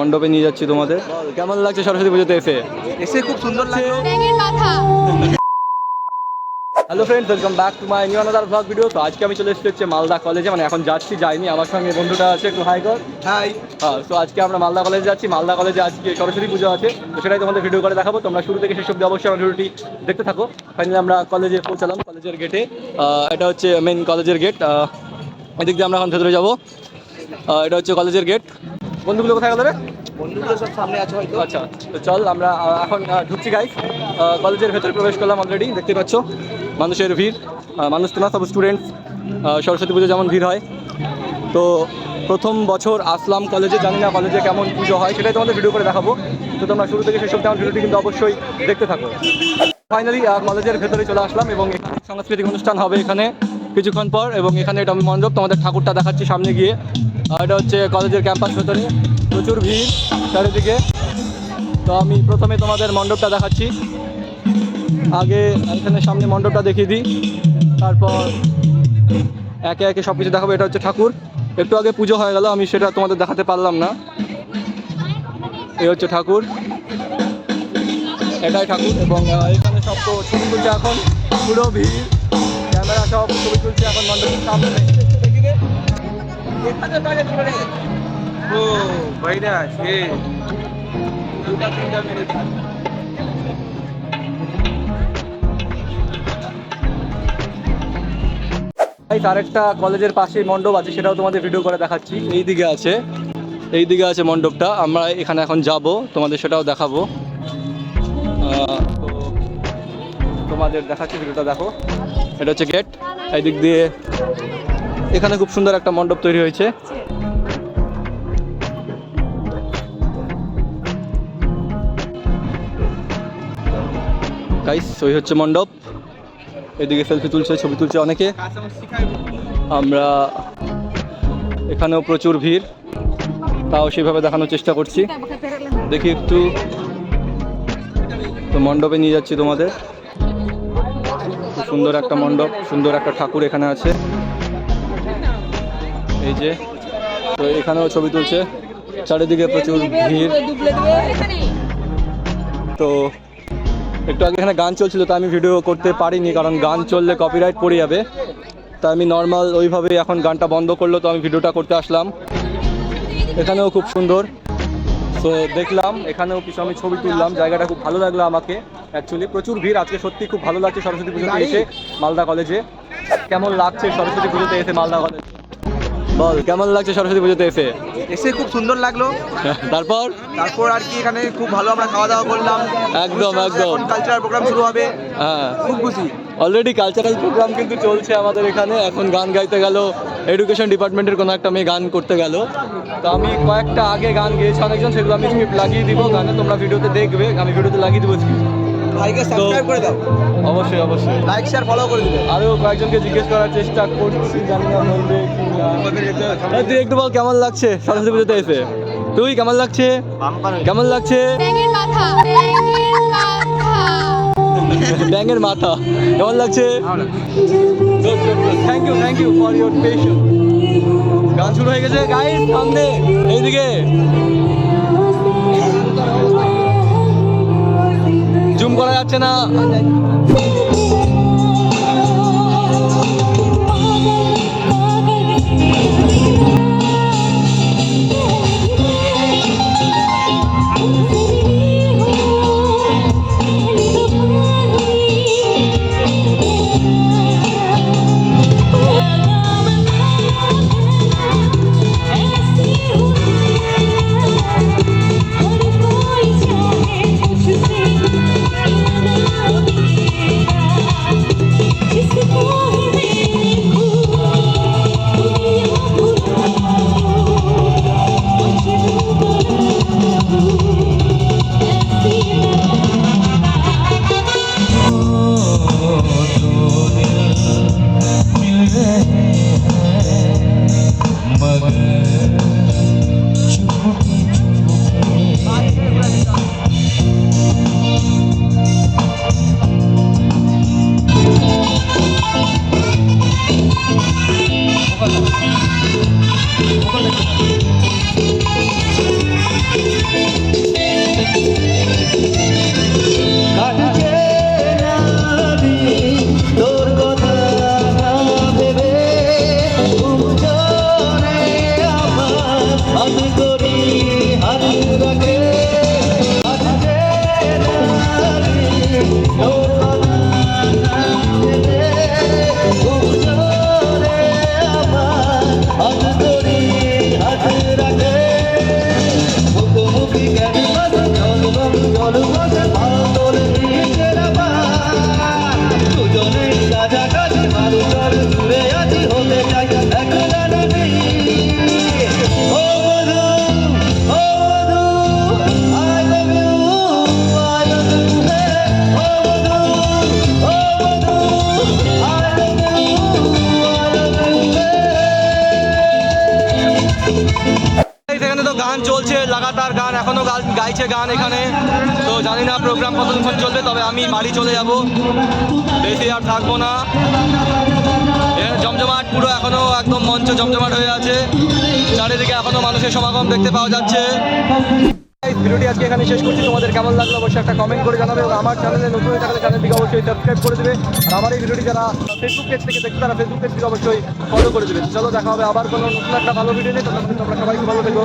মণ্ডপে নিয়ে যাচ্ছি তোমাদের। কেমন লাগছে সরস্বতী পুজোতে এসে? এসে খুব সুন্দর মাথা। Hello friends welcome back to my new another blog video তো আজকে আমি চলে এসেছি হচ্ছে মালদা কলেজে মানে এখন যাচ্ছি যাইনি। আমার সঙ্গে বন্ধুটা আছে একটু হাই কর। হাই হ্যাঁ তো আজকে আমরা মালদা কলেজে যাচ্ছি। মালদা কলেজে আজকে সরস্বতী পুজো আছে। তো সেটাই তোমাদের ভিডিও করে দেখাবো। তোমরা শুরু থেকে শেষ অব্দি অবশ্যই আমার ভিডিওটি দেখতে থাকো। ফাইনালি আমরা কলেজে পৌঁছালাম কলেজের গেটে এটা হচ্ছে মেন কলেজের গেট এদিক দিয়ে আমরা এখন ভেতরে যাব। এটা হচ্ছে কলেজের গেট বন্ধুগুলো কোথায় গেল রে? বন্ধুগুলো সব সামনে আছে হয়তো। আচ্ছা তো চল আমরা এখন ঢুকছি গাইস কলেজের ভেতরে প্রবেশ করলাম অলরেডি দেখতে পাচ্ছ। মানুষের ভিড় মানুষ তো না সব স্টুডেন্টস সরস্বতী পুজো যেমন ভিড় হয়। তো প্রথম বছর আসলাম কলেজে জানি না কলেজে কেমন পুজো হয় সেটাই তোমাদের ভিডিও করে দেখাবো। তো তোমরা শুরু থেকে অব্দি আমার ভিডিওটি কিন্তু অবশ্যই দেখতে থাকো। ফাইনালি কলেজের ভেতরে চলে আসলাম এবং সাংস্কৃতিক অনুষ্ঠান হবে এখানে। কিছুক্ষণ পর এবং এখানে এটা আমি মণ্ডপ, তোমাদের ঠাকুরটা দেখাচ্ছি সামনে গিয়ে। আর এটা হচ্ছে কলেজের ক্যাম্পাস ভেতরে। প্রচুর ভিড় চারিদিকে। তো আমি প্রথমে তোমাদের মণ্ডপটা দেখাচ্ছি। আগে এখানে সামনে মণ্ডপটা দেখিয়ে দিই। তারপর একে একে সব কিছু দেখাবো। এটা হচ্ছে ঠাকুর। একটু আগে পুজো হয়ে গেল, আমি সেটা তোমাদের দেখাতে পারলাম না। এই হচ্ছে ঠাকুর। এটাই ঠাকুর এবং এখানে সব তো ছবি এখন। পুরো ভিড়। ক্যামেরা সব ছবি তুলছে এখন মণ্ডপের সামনে দেখি এখানে দাঁড়িয়ে তুলে ও ভাইরা সে। দুটা তিনটা মেরে দিই। আরেকটা কলেজের পাশেই মণ্ডপ আছে সেটাও তোমাদের ভিডিও করে দেখাচ্ছি। এই দিকে আছে। এই দিকে আছে মণ্ডপটা আমরা এখানে এখন যাব তোমাদের সেটাও দেখাবো। তো তোমাদের দেখাচ্ছি ভিডিওটা দেখো। এটা হচ্ছে গেট এই দিক দিয়ে এখানে খুব সুন্দর একটা মণ্ডপ তৈরি হয়েছে। গাইস ওই হচ্ছে মণ্ডপ। এদিকে সেলফি তুলছে, ছবি তুলছে অনেকে। আমরা এখানেও প্রচুর ভিড়, তাও সেভাবে দেখানোর চেষ্টা করছি। দেখি একটু। তো মণ্ডপে নিয়ে যাচ্ছি তোমাদের। সুন্দর একটা মণ্ডপ, সুন্দর একটা ঠাকুর এখানে আছে। এই যে, তো এখানেও ছবি তুলছে। চারিদিকে প্রচুর ভিড়। তো একটু আগে এখানে গান চলছিল, তো আমি ভিডিও করতে পারিনি, কারণ গান চললে কপিরাইট পড়ে যাবে। তা আমি নর্মাল ওইভাবেই এখন গানটা বন্ধ করল, তো আমি ভিডিওটা করতে আসলাম। এখানেও খুব সুন্দর। তো দেখলাম এখানেও কিছু আমি ছবি তুললাম জায়গাটা খুব ভালো লাগল আমাকে অ্যাকচুয়ালি প্রচুর ভিড় আজকে সত্যি খুব ভালো লাগছে সরস্বতী পুজোতে এসে মালদা কলেজে কেমন লাগছে সরস্বতী পুজোতে এসে মালদা কলেজ বল কেমন লাগছে সরস্বতী পুজোতে এসে? এসে খুব সুন্দর লাগল। তারপর? তারপর আর কি এখানে খুব ভালো আমরা খাওয়া দাওয়া করলাম। একদম, একদম। কালচারাল প্রোগ্রাম শুরু হবে। হ্যাঁ। খুব খুশি। অলরেডি কালচারাল প্রোগ্রাম কিন্তু চলছে আমাদের এখানে। এখন গান গাইতে গেল এডুকেশন ডিপার্টমেন্টের কোনো একটা মেয়ে গান করতে গেল। তো আমি কয়েকটা আগে গান গেয়েছি অনেকজন সেগুলো আমি স্ক্রিপ্ট লাগিয়ে দিব গানে তোমরা ভিডিওতে দেখবে আমি ভিডিওতে লাগিয়ে দেবো। ভাইকে সাবস্ক্রাইব করে দাও। অবশ্যই অবশ্যই। লাইক শেয়ার ফলো করে দিবে। আরও কয়েকজনকে জিজ্ঞেস করার চেষ্টা করছি জানি না বলবে তুই একটু বল কেমন লাগছে? সরস্বতী পুজোতে এসে। তুই কেমন লাগছে? কেমন লাগছে? ব্যাঙের মাথা। কেমন লাগছে? Thank you thank you for your patience গান শুরু হয়ে গেছে গাইড সামনে, এইদিকে। জুম করা যাচ্ছে না। 다시 하. চলছে লাগাতার গান, এখনও গাইছে গান এখানে। তো জানি না প্রোগ্রাম কতক্ষণ চলবে, তবে আমি বাড়ি চলে যাব। বেশি আর থাকব না। জমজমাট পুরো এখনও একদম মঞ্চ জমজমাট হয়ে আছে। চারিদিকে এখনও মানুষের সমাগম দেখতে পাওয়া যাচ্ছে। ভিডিওটি আজকে এখানে শেষ করছি। তোমাদের কেমন লাগল অবশ্যই একটা কমেন্ট করে জানাবে এবং আমার চ্যানেলে নতুন থাকলে চ্যানেলটিকে অবশ্যই সাবস্ক্রাইব করে দেবে। আর আমার এই ভিডিওটি যারা ফেসবুক পেজ থেকে দেখছে, তারা ফেসবুক পেজটিকে অবশ্যই ফলো করে দেবে। চলো, দেখা হবে আবার কোনো নতুন একটা ভালো ভিডিও নিয়ে। তোমরা সবাইকে ভালো থেকো।